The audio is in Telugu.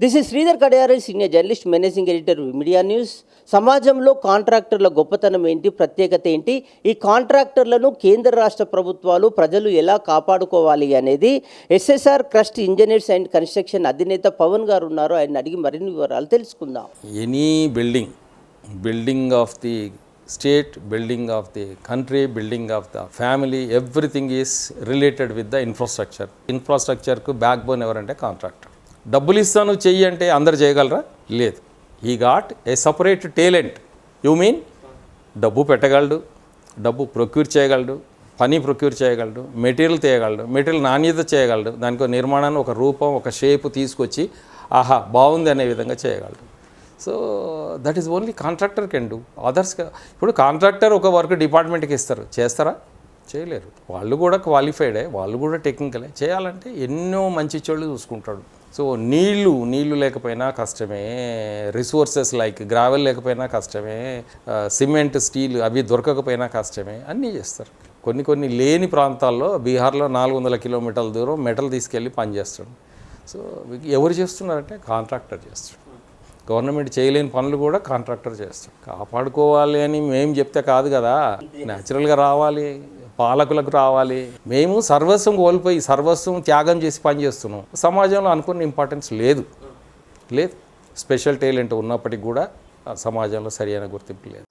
This is Sridhar Kadiyari senior journalist managing editor media news సమాజంలో కాంట్రాక్టర్ల గొప్పతనం ఏంటి? ప్రత్యేకత ఏంటి? ఈ కాంట్రాక్టర్లను కేంద్ర రాష్ట్ర ప్రభుత్వాలు ప్రజలు ఎలా కాపాడుకోవాలి అనేది SSR crest engineers and construction అధినేత పవన్ గారు ఉన్నారు. ఆయన అడిగి మరిన్ని వివరాలు తెలుసుకుందాం. Any building building of the state building of the country building of the family everything is related with the infrastructure ఇన్ఫ్రాస్ట్రక్చర్కు backbone ఎవరంటే కాంట్రాక్టర్ డబ్బులు ఇస్తాను చెయ్యి అంటే అందరు చేయగలరా? లేదు. ఈ got a separate talent you mean డబ్బు పెట్టగలడు డబ్బు ప్రొక్యూర్ చేయగలడు పని ప్రొక్యూర్ చేయగలడు మెటీరియల్ తీయగలడు మెటీరియల్ నాణ్యత చేయగలడు. దానికి నిర్మాణాన్ని ఒక రూపం ఒక షేప్ తీసుకొచ్చి ఆహా బాగుంది అనే విధంగా చేయగలడు. So that is only contractor can do others ఇప్పుడు కాంట్రాక్టర్ ఒక వర్క్ డిపార్ట్మెంట్కి ఇస్తారు. చేస్తారా? చేయలేరు. వాళ్ళు కూడా క్వాలిఫైడే వాళ్ళు కూడా టెక్నికలే చేయాలంటే ఎన్నో మంచి చెడు చూసుకుంటాడు. సో నీళ్ళు నీళ్ళు లేకపోయినా కష్టమే రిసోర్సెస్ లైక్ గ్రావెల్ లేకపోయినా కష్టమే సిమెంట్ స్టీల్ అవి దొరకకపోయినా కష్టమే అన్నీ చేస్తారు. కొన్ని కొన్ని లేని ప్రాంతాల్లో బీహార్లో నాలుగు వందల కిలోమీటర్ల దూరం మెటల్ తీసుకెళ్ళి పనిచేస్తాడు సో ఎవరు చేస్తున్నారంటే కాంట్రాక్టర్ చేస్తాడు. గవర్నమెంట్ చేయలేని పనులు కూడా కాంట్రాక్టర్ చేస్తాడు. కాపాడుకోవాలి అని మేము చెప్తే కాదు కదా. న్యాచురల్గా రావాలి. పాలకులకు రావాలి. మేము సర్వస్వం కోల్పోయి సర్వస్వం త్యాగం చేసి పని చేస్తున్నాం. సమాజంలో అనుకున్న ఇంపార్టెన్స్ లేదు. లేదు. స్పెషల్ టాలెంట్ ఉన్నప్పటికీ కూడా ఆ సమాజంలో సరైన గుర్తింపు లేదు.